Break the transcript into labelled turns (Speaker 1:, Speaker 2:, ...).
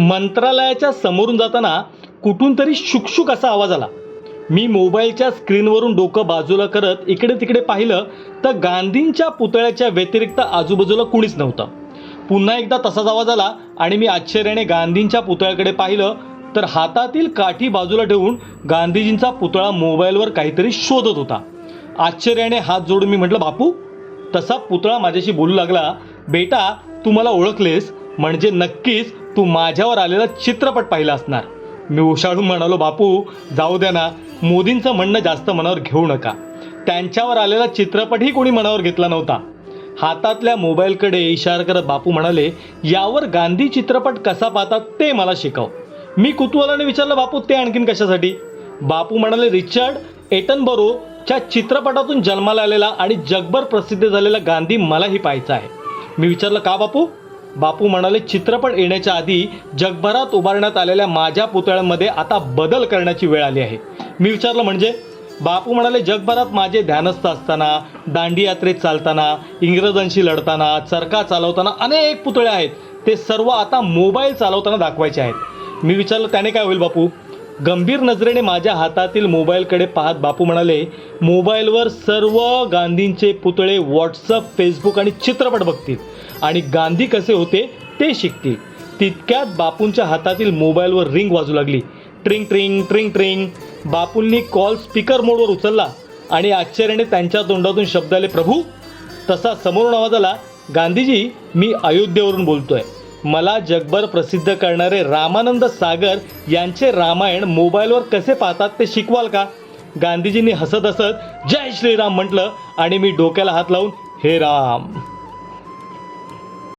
Speaker 1: मंत्रालयाच्या समोरून जाताना कुठून तरी शुकशुक असा आवाज आला. मी मोबाईलच्या स्क्रीनवरून डोकं बाजूला करत इकडे तिकडे पाहिलं तर गांधींच्या पुतळ्याच्या व्यतिरिक्त आजूबाजूला कुणीच नव्हतं. पुन्हा एकदा तसाच आवाज आला आणि मी आश्चर्याने गांधींच्या पुतळ्याकडे पाहिलं तर हातातील काठी बाजूला ठेवून गांधीजींचा पुतळा मोबाईलवर काहीतरी शोधत होता. आश्चर्याने हात जोडून मी म्हटलं बापू तसा पुतळा माझ्याशी बोलू लागला. बेटा तू मला ओळखलेस. म्हणजे नक्कीच तू माझ्यावर आलेला चित्रपट पाहिला असणार. मी उशाळून म्हणालो बापू जाऊ द्या ना. मोदींचं म्हणणं जास्त मनावर घेऊ नका. त्यांच्यावर आलेला चित्रपटही कोणी मनावर घेतला नव्हता. हातातल्या मोबाईलकडे इशारा करत बापू म्हणाले यावर गांधी चित्रपट कसा पाहतात ते मला शिकव. मी कुतूहलाने विचारलं बापू ते आणखीन कशासाठी? बापू म्हणाले रिचर्ड एटनबरोच्या चित्रपटातून जन्माला आलेला आणि जगभर प्रसिद्ध झालेला गांधी मलाही पाहायचा आहे. मी विचारलं का बापू? बापू म्हणाले चित्रपट येण्याच्या आधी जगभरात उभारण्यात आलेल्या माझ्या पुतळ्यांमध्ये आता बदल करण्याची वेळ आली आहे. मी विचारलं म्हणजे? बापू म्हणाले जगभरात माझे ध्यानस्थ असताना दांडी यात्रेत चालताना इंग्रजांशी लढताना चरखा चालवताना अनेक पुतळे आहेत. ते सर्व आता मोबाईल चालवताना दाखवायचे आहेत. मी विचारलं त्याने काय होईल बापू? गंभीर नजरेने माझ्या हातातील मोबाईलकडे पाहत बापू म्हणाले मोबाईलवर सर्व गांधींचे पुतळे व्हॉट्सअप फेसबुक आणि चित्रपट बघतील. आणि गांधी कसे होते ते शिकतील. तितक्यात बापूंच्या हातातील मोबाईलवर रिंग वाजू लागली. ट्रिंग ट्रिंग ट्रिंग ट्रिंग. बापूंनी कॉल स्पीकर मोडवर उचलला आणि आश्चर्याने त्यांच्या तोंडातून शब्द आले प्रभू तसा समोरून आवाज आला. गांधीजी मी अयोध्येवरून बोलतोय. मला जगभर प्रसिद्ध करणारे रामानंद सागर यांचे रामायण मोबाईलवर कसे पाहतात ते शिकवाल का? गांधीजींनी हसत हसत जय श्रीराम म्हटलं आणि मी डोक्याला हात लावून हे राम.